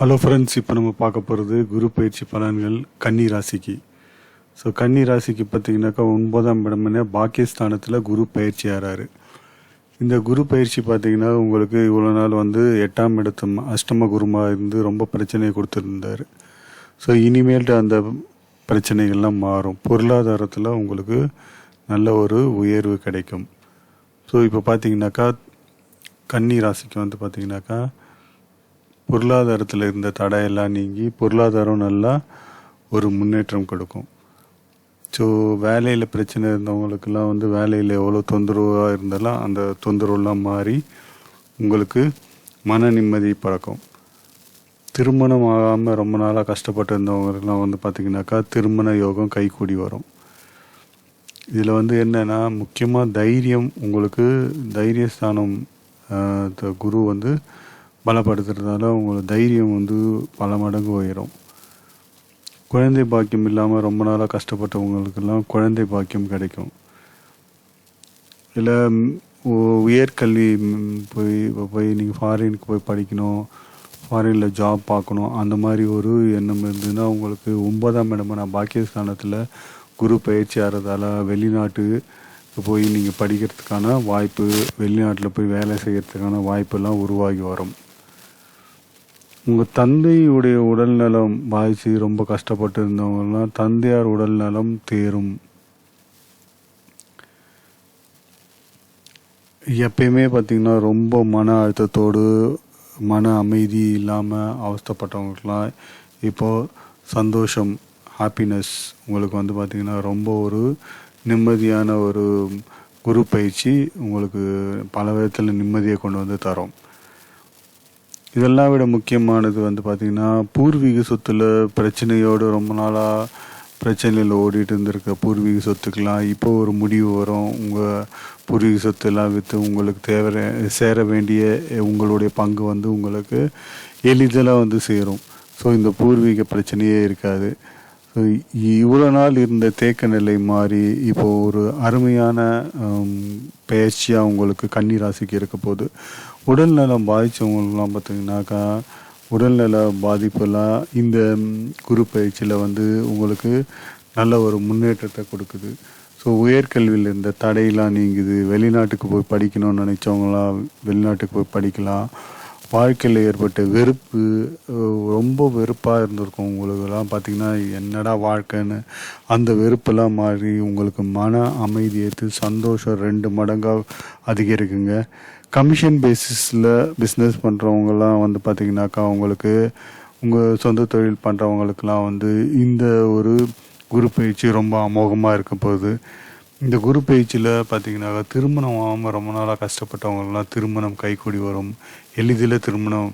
Hello friends இப்போ நம்ம பார்க்க போகிறது குரு பயிற்சி பலன்கள் கன்னி ராசிக்கு. ஸோ கன்னி ராசிக்கு பார்த்தீங்கன்னாக்கா ஒன்பதாம் இடம்னா பாக்கியஸ்தானத்தில் குரு பயிற்சி ஆறாரு. இந்த குரு பயிற்சி பார்த்தீங்கன்னா உங்களுக்கு இவ்வளோ நாள் வந்து எட்டாம் இடத்து அஷ்டம குருமா இருந்து ரொம்ப பிரச்சனையை கொடுத்துருந்தாரு. ஸோ இனிமேல்ட்டு அந்த பிரச்சனைகள்லாம் மாறும். பொருளாதாரத்தில் உங்களுக்கு நல்ல ஒரு உயர்வு கிடைக்கும். ஸோ இப்போ பார்த்தீங்கன்னாக்கா கன்னி ராசிக்கு வந்து பார்த்தீங்கன்னாக்கா பொருளாதாரத்தில் இருந்த தடையெல்லாம் நீங்கி பொருளாதாரம் நல்லா ஒரு முன்னேற்றம் கொடுக்கும். ஸோ வேலையில் பிரச்சனை இருந்தவங்களுக்கெல்லாம் வந்து வேலையில் எவ்வளோ தொந்தரவாக இருந்தாலும் அந்த தொந்தரவுலாம் மாறி உங்களுக்கு மன நிம்மதி பழக்கம் திருமணம் ஆகாமல் ரொம்ப நாளாக கஷ்டப்பட்டு இருந்தவங்களுக்கெல்லாம் வந்து பார்த்திங்கனாக்கா திருமண யோகம் கைகூடி வரும். இதில் வந்து என்னென்னா முக்கியமாக தைரியம் உங்களுக்கு தைரியஸ்தானம் த- குரு வந்து பலப்படுத்துறதால உங்களுக்கு தைரியம் வந்து பல மடங்கு உயரும். குழந்தை பாக்கியம் இல்லாமல் ரொம்ப நாளாக கஷ்டப்பட்டவங்களுக்கெல்லாம் குழந்தை பாக்கியம் கிடைக்கும். இல்லை உயர்கல்வி போய் போய் நீங்கள் ஃபாரினுக்கு போய் படிக்கணும் ஃபாரினில் ஜாப் பார்க்கணும் அந்த மாதிரி ஒரு எண்ணம் இருந்ததுன்னா உங்களுக்கு ஒன்பதாம் இடமான பாக்கியஸ்தானத்தில் குரு பயிற்சி ஆகிறதால வெளிநாட்டு போய் நீங்கள் படிக்கிறதுக்கான வாய்ப்பு வெளிநாட்டில் போய் வேலை செய்கிறதுக்கான வாய்ப்பெல்லாம் உருவாகி வரும். உங்கள் தந்தையுடைய உடல்நலம் பாதிச்சு ரொம்ப கஷ்டப்பட்டு இருந்தவங்கலாம் தந்தையார் உடல்நலம் தேரும். எப்பயுமே பார்த்தீங்கன்னா ரொம்ப மன அழுத்தத்தோடு மன அமைதி இல்லாமல் அவஸ்தப்பட்டவங்களுக்குலாம் இப்போது சந்தோஷம் ஹாப்பினஸ் உங்களுக்கு வந்து பார்த்திங்கன்னா ரொம்ப ஒரு நிம்மதியான ஒரு குரு பயிற்சி உங்களுக்கு பல விதத்தில் நிம்மதியை கொண்டு வந்து தரும். இதெல்லாம் விட முக்கியமானது வந்து பார்த்திங்கன்னா பூர்வீக சொத்துல பிரச்சனையோடு ரொம்ப நாளாக பிரச்சனையில் ஓடிட்டு இருந்திருக்க பூர்வீக சொத்துக்கெலாம் இப்போ ஒரு முடிவு வரும். உங்கள் பூர்வீக சொத்தெல்லாம் விற்று உங்களுக்கு தேவை சேர வேண்டிய உங்களுடைய பங்கு வந்து உங்களுக்கு எளிதில் வந்து சேரும். ஸோ இந்த பூர்வீக பிரச்சனையே இருக்காது. ஸோ இவ்வளோ நாள் இருந்த தேக்க நிலை மாறி இப்போது ஒரு அருமையான பயிற்சியாக உங்களுக்கு கன்னி ராசிக்கு இருக்க போகுது உடல் நலம் பாதித்தவங்களுக்குலாம் பார்த்தீங்கன்னாக்கா உடல்நல பாதிப்பெல்லாம் இந்த குரு பயிற்சியில் வந்து உங்களுக்கு நல்ல ஒரு முன்னேற்றத்தை கொடுக்குது. ஸோ உயர்கல்வியில் இருந்த தடையெல்லாம் நீங்குது. வெளிநாட்டுக்கு போய் படிக்கணும்னு நினச்சவங்களாம் வெளிநாட்டுக்கு போய் படிக்கலாம். வாழ்க்கையில் ஏற்பட்ட வெறுப்பு ரொம்ப வெறுப்பாக இருந்திருக்கும் உங்களுக்கெல்லாம். பார்த்திங்கன்னா என்னடா வாழ்க்கைன்னு அந்த வெறுப்பெல்லாம் மாறி உங்களுக்கு மன அமைதி ஏற்று சந்தோஷம் ரெண்டு மடங்காக அதிகரிக்குங்க. கமிஷன் பேசிஸில் பிஸ்னஸ் பண்ணுறவங்கலாம் வந்து பார்த்தீங்கன்னாக்கா உங்களுக்கு உங்கள் சொந்த தொழில் பண்ணுறவங்களுக்கெல்லாம் வந்து இந்த ஒரு குரு பயிற்சி ரொம்ப அமோகமாக இருக்க போகுது. இந்த குரு பயிற்சியில் பார்த்தீங்கன்னாக்கா திருமணம் ஆகாமல் ரொம்ப நாளாக கஷ்டப்பட்டவங்களுக்குலாம் திருமணம் கைக்கூடி வரும். எளிதில் திருமணம்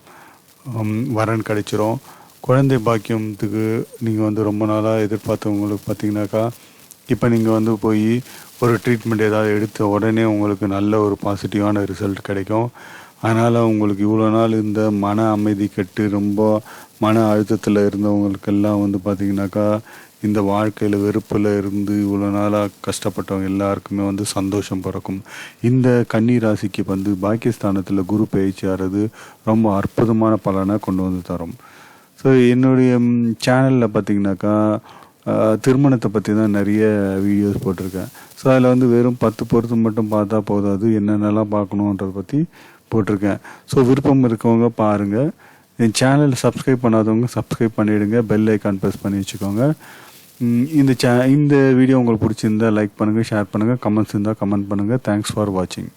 வரன் கிடைச்சிரும். குழந்தை பாக்கியத்துக்கு நீங்கள் வந்து ரொம்ப நாளாக எதிர்பார்த்தவங்களுக்கு பார்த்தீங்கன்னாக்கா இப்போ நீங்கள் வந்து போய் ஒரு ட்ரீட்மெண்ட் ஏதாவது எடுத்த உடனே உங்களுக்கு நல்ல ஒரு பாசிட்டிவான ரிசல்ட் கிடைக்கும். அதனால் உங்களுக்கு இவ்வளோ நாள் இந்த மன அமைதி கெட்டு ரொம்ப மன அழுத்தத்தில் இருந்தவங்களுக்கெல்லாம் வந்து பார்த்தீங்கன்னாக்கா இந்த வாழ்க்கையில் வெறுப்பில் இருந்து இவ்வளோ நாளாக கஷ்டப்பட்டவங்க எல்லாருக்குமே வந்து சந்தோஷம் பிறக்கும். இந்த கன்னி ராசிக்கு வந்து பாகிஸ்தானத்தில் குரு பயிற்சியாகிறது ரொம்ப அற்புதமான பலனை கொண்டு வந்து தரும். ஸோ என்னுடைய சேனலில் பார்த்தீங்கன்னாக்கா திருமணத்தை பற்றி தான் நிறைய வீடியோஸ் போட்டிருக்கேன். ஸோ அதில் வந்து வெறும் பத்து பொருத்தம் மட்டும் பார்த்தா போதாது என்னென்னலாம் பார்க்கணுன்றதை பற்றி போட்டிருக்கேன். ஸோ விருப்பம் இருக்கவங்க பாருங்கள் என் சேனல் சப்ஸ்கிரைப் பண்ணாதவங்க சப்ஸ்கிரைப் பண்ணிவிடுங்க பெல் ஐக்கான் ப்ரெஸ் பண்ணி வச்சுக்கோங்க. இந்த சே இந்த வீடியோ உங்களுக்கு பிடிச்சிருந்தா லைக் பண்ணுங்கள் ஷேர் பண்ணுங்கள் கமெண்ட்ஸ் இருந்தால் கமெண்ட் பண்ணுங்கள் தேங்க்ஸ் ஃபார் வாட்சிங்